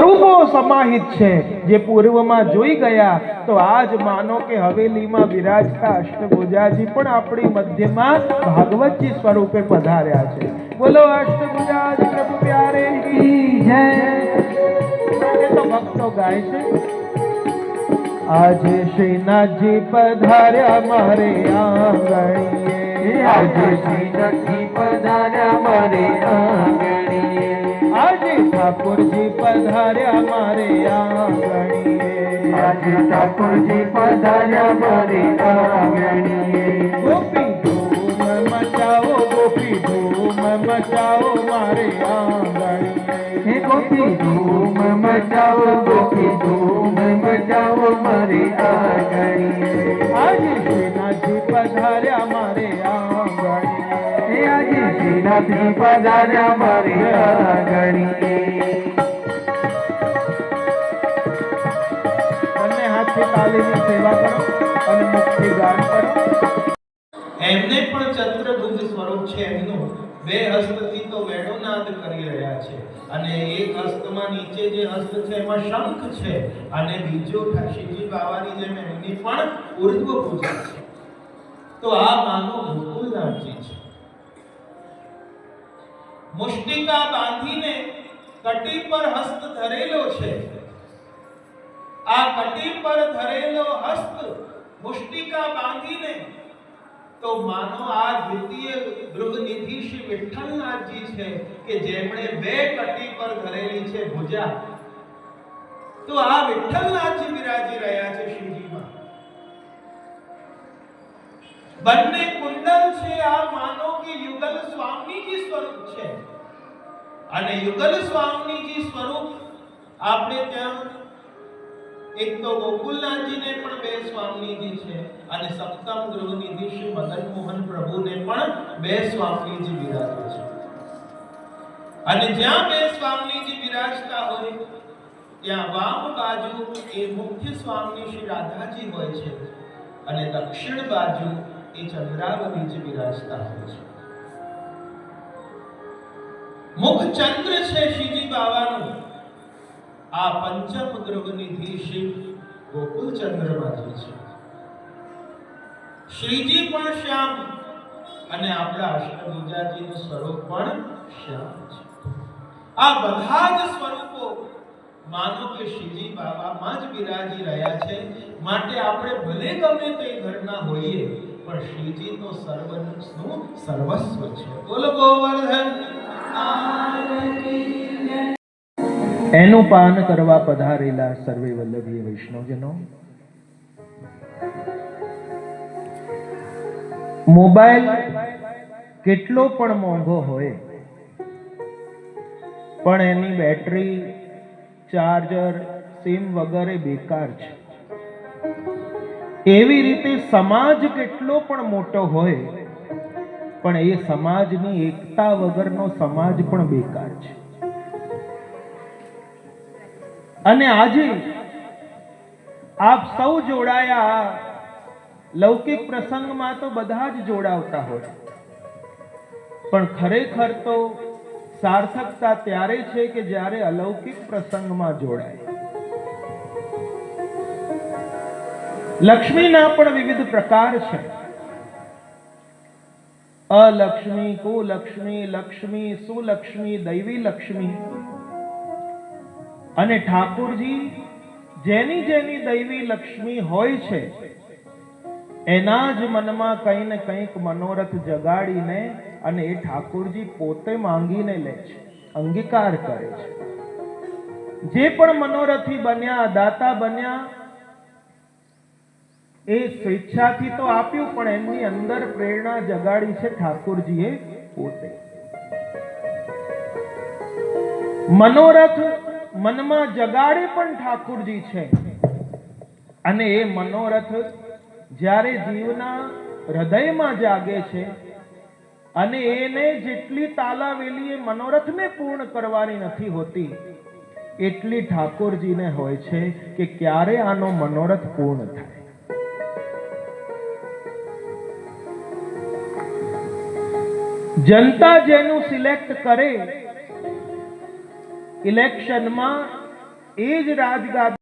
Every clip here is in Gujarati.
સ્વરૂપો સમાહિત છે. જે પૂર્વમાં જોઈ ગયા, તો આજ માનો કે હવેલીમાં બિરાજતા અષ્ટભુજાજી પણ આપણી મધ્યમાં ભાગવતજી સ્વરૂપે પધાર્યા છે. બોલો અષ્ટભુજાજી પ્રભુ પ્યારે જય. તો ભક્તો ગાય છે. આજે શ્રીનાથજી પધાર્યા મારે આંગણીએ. આજે શ્રીનાથજી પધાર્યા મારે આંગણીએ. આજે ઠાકોરજી પધાર્યા મારે આંગણીએ આજે ઠાકોરજી પધાર્યા મારે આંગણીએ ગોપી ધૂમ મચાવો ગોપી ધૂમ મચાવો મારે આંગણીએ હે ગોપી ધૂમ મચાવો ગોપી ધૂમ મચાવો મારે આંગણીએ આજે શ્રીનાથજી પધાર્યા મારે આંગણીએ હે શ્રીનાથજી પધાર્યા મારે આંગણીએ બંને હાથથી તાલીની સેવા કરો અને મુક્તિ ગાન કરો. એમને પણ ચંદ્રભુજ સ્વરૂપ છે એમનું. બે હસ્તથી તો વેણુનાદ કરી રહ્યા છે. અને એક હસ્તમાં નીચે જે હસ્ત છે એમાં શંખ છે. અને બીજો શિવજી બાવાની જેમ એમની પણ ઉર્ધ્વ પૂજા છે. તો આ માનો ગોકુલનાથજી છે. મુષ્ટિકા બાંધીને કટી પર હસ્ત ધરેલો છે. આ કટી પર ધરેલો હસ્ત મુષ્ટિકા બાંધીને, તો માનો આ દ્વિતીય ગૃહનિધિ શ્રી વિઠ્ઠલનાથજી છે કે જેમણે બે કટી પર ધરેલી છે ભુજા. તો આ વિઠ્ઠલનાથજી બિરાજી રહ્યા છે શિવજીમાં બંને કુંડલ છે. આ માનો કે યુગલ સ્વામીજી સ્વરૂપ છે. અને યુગલ સ્વામીજી સ્વરૂપ આપણે ત્યાં એક તો ગોકુલનાથજીને પણ બે સ્વામીજી છે અને સપ્તમ ગૃહનિધિ શ્રી મદન મોહન પ્રભુને પણ બે સ્વામીજી બિરાજે છે. અને જ્યાં બે સ્વામીજી બિરાજતા હોય, ત્યાં વામ બાજુ એ મુખ્ય સ્વામી શ્રી રાધાજી હોય છે અને દક્ષિણ બાજુ એ ચંદ્રાવતીજી બિરાજતા હોય છે. મુખ ચંદ્ર છે શિવજી બાવાનું. આ પંચમ ગૃહનિધિ શિવ ગોકુલ ચંદ્રમાંથી છે. શ્રીજી પણ શ્યામ અને આપણા અષ્ટભુજાજીનું સ્વરૂપ પણ શ્યામ છે. આ બધા જ સ્વરૂપો માનો કે શ્રીજી બાબામાં જ બિરાજી રહ્યા છે. માટે આપણે ભલે ગમે તે ઘરના હોઈએ પણ શ્રીજી તો સર્વનું સર્વસ્વ છે. બોલો, ગોવર્ધન. એનું પાન કરવા પધારેલા સર્વે વલ્લભીય વૈષ્ણવજનો. મોબાઈલ કેટલો પણ મોંઘો હોય, પણ એની બેટરી, ચાર્જર, સિમ વગેરે બેકાર છે. એવી રીતે સમાજ કેટલો પણ મોટો હોય, પણ એ સમાજની એકતા વગરનો સમાજ પણ બેકાર છે. અને આજે આપ સૌ જોડાયા, લૌકિક પ્રસંગમાં તો બધા જ જોડાવતા હોય. પણ ખરેખર તો સાર્થકતા ત્યારે છે કે જ્યારે અલૌકિક પ્રસંગમાં જોડાય. લક્ષ્મીના પણ વિવિધ પ્રકાર છે. અલક્ષ્મી, કુલક્ષ્મી, લક્ષ્મી, સુલક્ષ્મી, દૈવી લક્ષ્મી. અને ઠાકોરજી જેની જેની દૈવી લક્ષ્મી હોય છે, એના જ મનમાં કંઈ ને કંઈક મનોરથ જગાડીને અને એ ઠાકોરજી પોતે માંગીને લે છે, અંગીકાર કરે છે. જે પણ મનોરથી બન્યા, દાતા બન્યા એ સ્વેચ્છાથી તો આપ્યું, પણ એમની અંદર પ્રેરણા જગાડી છે ઠાકોરજીએ પોતે. મનોરથ મનમાં જગાડે પણ ઠાકોરજી છે. અને એ મનોરથ જ્યારે જીવના હૃદયમાં જાગે છે, અને એને જેટલી તાલાવેલી એ મનોરથને પૂર્ણ કરવાની નથી હોતી, એટલી ઠાકોરજીને હોય છે કે ક્યારે આનો મનોરથ પૂર્ણ થાય. જનતા જેનું સિલેક્ટ કરે ઇલેક્શનમાં એ જ રાજગાદી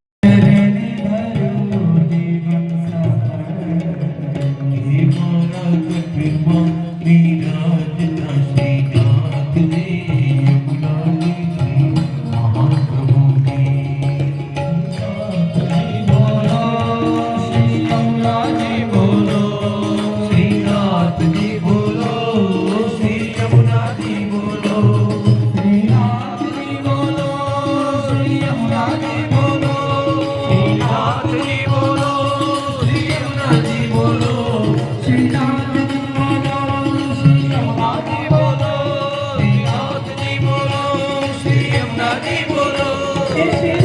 Jesús.